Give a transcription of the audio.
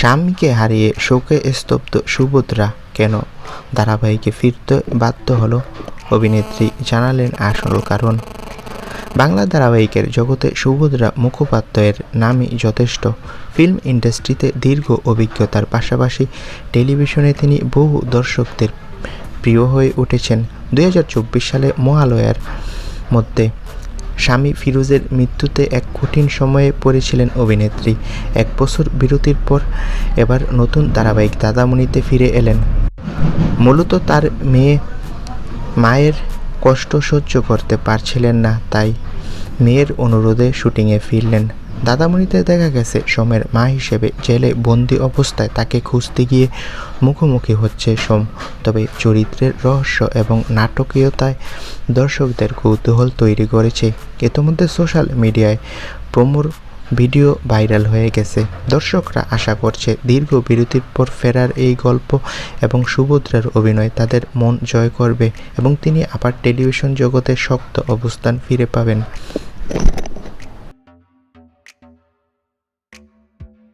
স্বামীকে হারিয়ে শোকে স্তব্ধ সুভদ্রা কেন ধারাবাহিকে ফিরতে বাধ্য হলো? অভিনেত্রী জানালেন আসল কারণ। বাংলা ধারাবাহিকের জগতে সুভদ্রা মুখোপাধ্যায়ের নামই যথেষ্ট। ফিল্ম ইন্ডাস্ট্রিতে দীর্ঘ অভিজ্ঞতার পাশাপাশি টেলিভিশনে তিনি বহু দর্শকদের প্রিয় হয়ে উঠেছেন। দু হাজার চব্বিশ সালে মহালয়ার মধ্যে স্বামী ফিরোজের মৃত্যুতে এক কঠিন সময়ে পড়েছিলেন অভিনেত্রী। এক বছর বিরতির পর এবার নতুন ধারাবাহিক দাদামণিতে ফিরে এলেন। মূলত তার মেয়ে মায়ের কষ্ট সহ্য করতে পারছিলেন না, তাই মেয়ের অনুরোধে শুটিংয়ে ফিরলেন। দাদামণিতে দেখা গেছে, সোমের মা হিসেবে জেলে বন্দি অবস্থায় তাকে খুঁজতে গিয়ে মুখোমুখি হচ্ছে সোম। তবে চরিত্রের রহস্য এবং নাটকীয়তায় দর্শকদের কৌতূহল তৈরি করেছে। ইতিমধ্যে সোশ্যাল মিডিয়ায় প্রমোর ভিডিও ভাইরাল হয়ে গেছে। দর্শকরা আশা করছে, দীর্ঘ বিরতির পর ফেরার এই গল্প এবং সুভদ্রার অভিনয় তাদের মন জয় করবে এবং তিনি আবার টেলিভিশন জগতে শক্ত অবস্থান ফিরে পাবেন।